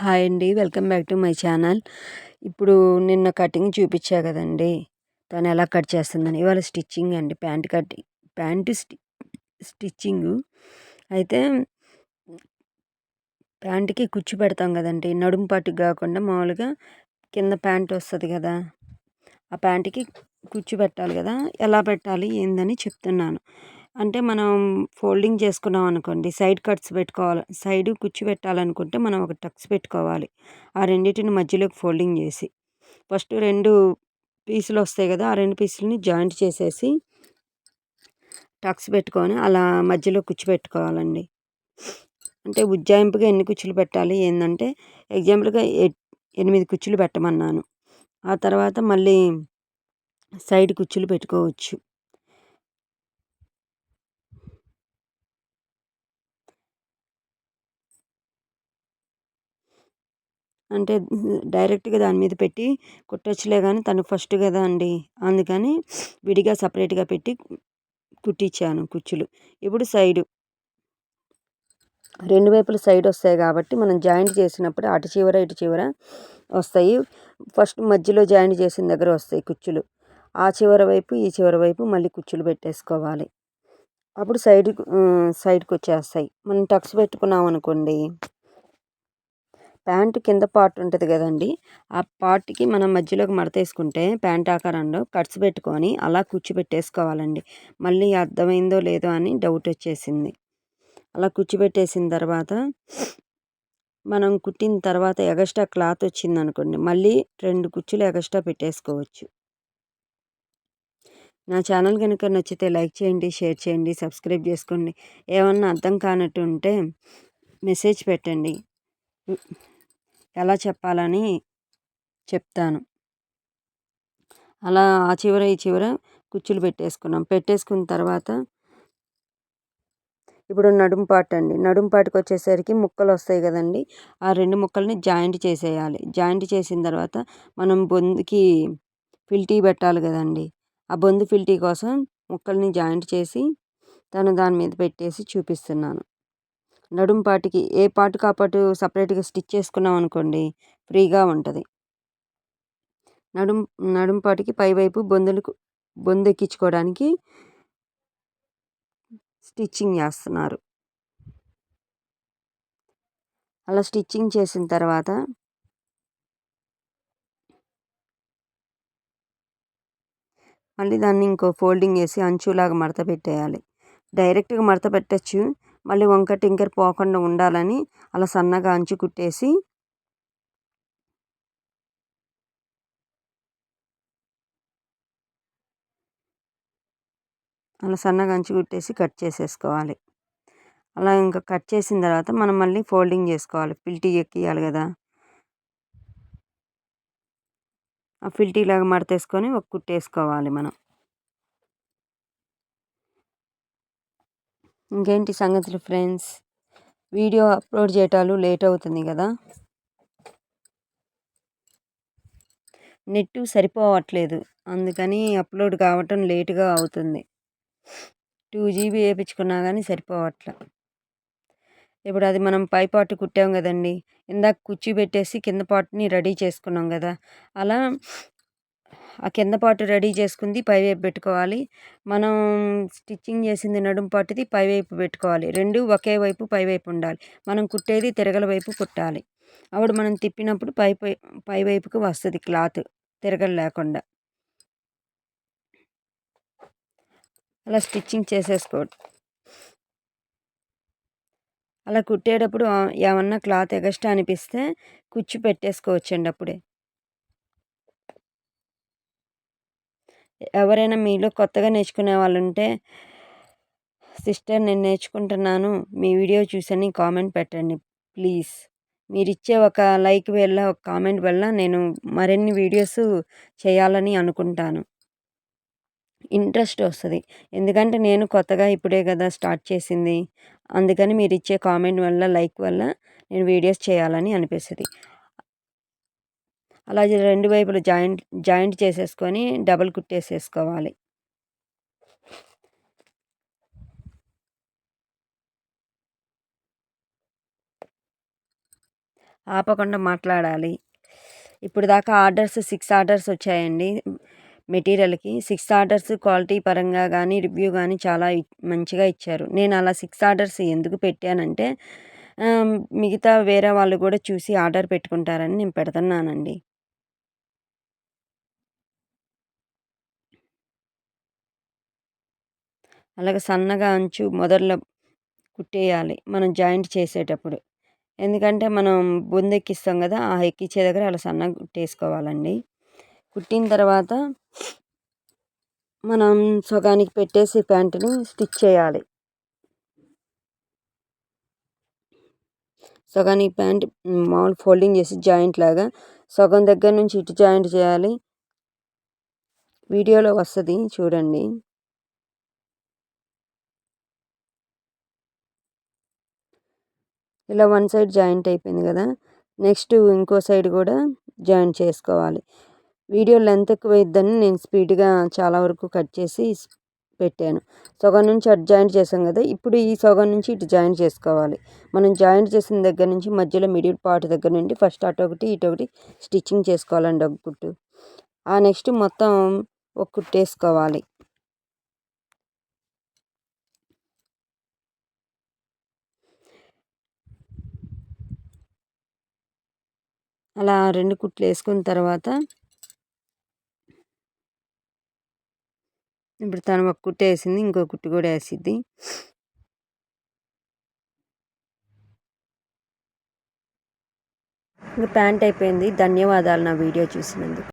Hi అండి. Welcome back to my channel. ఇప్పుడు నిన్న కటింగ్ చూపించా కదండి. తను ఎలా కట్ చేస్తుందని. ఇవాళ స్టిచ్చింగ్ అండి. ప్యాంట్ కటింగ్ ప్యాంట్ స్టి స్టిచ్చింగు. అయితే ప్యాంట్కి కుచ్చు పెడతాం కదండి. నడుము పాటుకు కాకుండా మామూలుగా కింద ప్యాంట్ వస్తుంది కదా. ఆ ప్యాంట్కి కుచ్చు పెట్టాలి కదా. ఎలా పెట్టాలి? ఏందని చెప్తున్నాను. అంటే మనం ఫోల్డింగ్ చేసుకున్నాం అనుకోండి సైడ్ కట్స్ పెట్టుకోవాలి సైడ్ కుచ్చి పెట్టాలనుకుంటే మనం ఒక టక్స్ పెట్టుకోవాలి. ఆ రెండింటిని మధ్యలోకి ఫోల్డింగ్ చేసి ఫస్ట్ రెండు పీసులు వస్తాయి కదా ఆ రెండు పీసులని జాయింట్ చేసేసి టక్స్ పెట్టుకొని అలా మధ్యలో కుచ్చి పెట్టుకోవాలండి. అంటే ఉజ్జాయింపుగా ఎన్ని కుచ్చులు పెట్టాలి? ఏంటంటే ఎగ్జాంపుల్గా ఎనిమిది కుచ్చులు పెట్టమన్నాను. ఆ తర్వాత మళ్ళీ సైడ్ కుచ్చులు పెట్టుకోవచ్చు. అంటే డైరెక్ట్గా దాని మీద పెట్టి కుట్టచ్చులే కానీ తను ఫస్ట్ కదా అండి. అందుకని విడిగా సపరేట్గా పెట్టి కుట్టించాను కుచ్చులు. ఇప్పుడు సైడు. రెండు వైపులు సైడ్ వస్తాయి కాబట్టి మనం జాయింట్ చేసినప్పుడు అటు చివర ఇటు చివర వస్తాయి. ఫస్ట్ మధ్యలో జాయింట్ చేసిన దగ్గర వస్తాయి కుచ్చులు. ఆ చివర వైపు ఈ చివర వైపు మళ్ళీ కుచ్చులు పెట్టేసుకోవాలి. అప్పుడు సైడ్ సైడ్కి వచ్చేస్తాయి. మనం టక్స్ పెట్టుకున్నాం అనుకోండి ప్యాంటు కింద పార్ట్ ఉంటుంది కదండి ఆ పార్ట్కి మనం మధ్యలోకి మడతేసుకుంటే ప్యాంట్ ఆకారంలో కట్స్ పెట్టుకొని అలా కూర్చోబెట్టేసుకోవాలండి. మళ్ళీ అర్థమైందో లేదో అని డౌట్ వచ్చేసింది. అలా కూర్చోబెట్టేసిన తర్వాత మనం కుట్టిన తర్వాత ఎగస్ట్రా క్లాత్ వచ్చింది అనుకోండి మళ్ళీ రెండు కుచ్చులు ఎగస్ట్రా పెట్టేసుకోవచ్చు. నా ఛానల్ కనుక నచ్చితే లైక్ చేయండి షేర్ చేయండి సబ్స్క్రైబ్ చేసుకోండి. ఏమన్నా అర్థం కానట్టు ఉంటే మెసేజ్ పెట్టండి. ఎలా చెప్పాలని చెప్తాను. అలా ఆ చివర ఈ చివర కుచ్చులు పెట్టేసుకున్నాం. పెట్టేసుకున్న తర్వాత ఇప్పుడు నడుము అండి. నడుము వచ్చేసరికి ముక్కలు వస్తాయి కదండి. ఆ రెండు ముక్కల్ని జాయింట్ చేసేయాలి. జాయింట్ చేసిన తర్వాత మనం బొందుకి ఫిల్టీ పెట్టాలి కదండి. ఆ బొందు ఫిల్టీ కోసం ముక్కల్ని జాయింట్ చేసి తను దాని మీద పెట్టేసి చూపిస్తున్నాను. నడుం పాటికి ఏ పాటు ఆ పాటు సపరేట్గా స్టిచ్ చేసుకున్నాం అనుకోండి ఫ్రీగా ఉంటుంది. నడుం నడుం పాటికి పైవైపు బొందులకు బొందు ఎక్కించుకోవడానికి స్టిచ్చింగ్ చేస్తున్నారు. అలా స్టిచ్చింగ్ చేసిన తర్వాత మళ్ళీ దాన్ని ఇంకో ఫోల్డింగ్ వేసి అంచులాగా మడత పెట్టేయాలి. డైరెక్ట్గా మడత పెట్టచ్చు మళ్ళీ వంక టింకర్ పోకుండా ఉండాలని అలా సన్నగా అంచు కుట్టేసి అలా సన్నగా అంచు కుట్టేసి కట్ చేసేసుకోవాలి. అలా ఇంకా కట్ చేసిన తర్వాత మనం మళ్ళీ ఫోల్డింగ్ చేసుకోవాలి. ఫిల్టీ ఎక్కియాలి కదా. ఆ ఫిల్టీ లాగా మడతేసుకొని ఒక కుట్టేసుకోవాలి మనం. ఇంకేంటి సంగతులు ఫ్రెండ్స్? వీడియో అప్లోడ్ చేయటాలు లేట్ అవుతుంది కదా? నెట్ సరిపోవట్లేదు. అందుకని అప్లోడ్ కావటం లేటుగా అవుతుంది. టూ జీబీ వేయించుకున్నా కానీ సరిపోవట్లే. ఇప్పుడు అది మనం పై పాటు కుట్టాం కదండి. ఇందాక కుర్చీ పెట్టేసి కింద పాటుని రెడీ చేసుకున్నాం కదా. అలా ఆ కింద పాటు రెడీ చేసుకుంది పైవైపు పెట్టుకోవాలి. మనం స్టిచ్చింగ్ చేసింది నడుము పాటుది పైవైపు పెట్టుకోవాలి. రెండు ఒకే వైపు పైవైపు ఉండాలి. మనం కుట్టేది తిరగల వైపు కుట్టాలి. అప్పుడు మనం తిప్పినప్పుడు పై పై పై వైపుకి వస్తుంది క్లాత్ తిరగలు లేకుండా. అలా స్టిచ్చింగ్ చేసేసుకోవడం. అలా కుట్టేటప్పుడు ఏమన్నా క్లాత్ ఎగస్ట్రా అనిపిస్తే కుచ్చు పెట్టేసుకోవచ్చండి అప్పుడే. ఎవరైనా మీలో కొత్తగా నేర్చుకునే వాళ్ళు ఉంటే సిస్టర్ నేను నేర్చుకుంటున్నాను. మీ వీడియో చూసని కామెంట్ పెట్టండి ప్లీజ్. మీరు ఇచ్చే ఒక లైక్ వల్ల ఒక కామెంట్ వల్ల నేను మరిన్ని వీడియోస్ చేయాలని అనుకుంటాను. ఇంట్రెస్ట్ వస్తుంది. ఎందుకంటే నేను కొత్తగా ఇప్పుడే కదా స్టార్ట్ చేసింది. అందుకని మీరు ఇచ్చే కామెంట్ వల్ల లైక్ వల్ల నేను వీడియోస్ చేయాలని అనిపిస్తుంది. అలాగే రెండు వైపులు జాయింట్ జాయింట్ చేసేసుకొని డబల్ కుట్టేసేసుకోవాలి. ఆపకుండా మాట్లాడాలి. ఇప్పుడు దాకా ఆర్డర్స్ సిక్స్ ఆర్డర్స్ వచ్చాయండి. మెటీరియల్కి సిక్స్ ఆర్డర్స్ క్వాలిటీ పరంగా కానీ రివ్యూ కానీ చాలా మంచిగా ఇచ్చారు. నేను అలా సిక్స్ ఆర్డర్స్ ఎందుకు పెట్టానంటే మిగతా వేరే వాళ్ళు కూడా చూసి ఆర్డర్ పెట్టుకుంటారని నేను పెడుతున్నానండి. అలాగే సన్నగా అంచు మొదట్లో కుట్టేయాలి మనం జాయింట్ చేసేటప్పుడు. ఎందుకంటే మనం బొందెక్కిస్తాం కదా ఆ ఎక్కించే దగ్గర అలా సన్నగా కుట్టేసుకోవాలండి. కుట్టిన తర్వాత మనం సగానికి పెట్టేసి ప్యాంటుని స్టిచ్ చేయాలి. సగానికి ప్యాంట్ మామూలు ఫోల్డింగ్ చేసి జాయింట్ లాగా సగం దగ్గర నుంచి ఇటు జాయింట్ చేయాలి. వీడియోలో వస్తుంది చూడండి. ఇలా వన్ సైడ్ జాయింట్ అయిపోయింది కదా నెక్స్ట్ ఇంకో సైడ్ కూడా జాయింట్ చేసుకోవాలి. వీడియో లెంత్ ఎక్కువ అయిద్దని నేను స్పీడ్గా చాలా వరకు కట్ చేసి పెట్టాను. సగం నుంచి అటు జాయింట్ చేసాం కదా ఇప్పుడు ఈ సగం నుంచి ఇటు జాయింట్ చేసుకోవాలి. మనం జాయింట్ చేసిన దగ్గర నుంచి మధ్యలో మిడిల్ పార్ట్ దగ్గర నుండి ఫస్ట్ అటు ఒకటి ఇటు ఒకటి స్టిచ్చింగ్ చేసుకోవాలండి ఒక కుట్టు ఆ నెక్స్ట్ మొత్తం ఒక కుట్టు వేసుకోవాలి అలా రెండు కుట్లు వేసుకున్న తర్వాత ఇప్పుడు తను ఒక కుట్టు వేసింది ఇంకో కుట్టు కూడా వేసిద్ది. ఇంకా ప్యాంట్ అయిపోయింది. ధన్యవాదాలు నా వీడియో చూసినందుకు.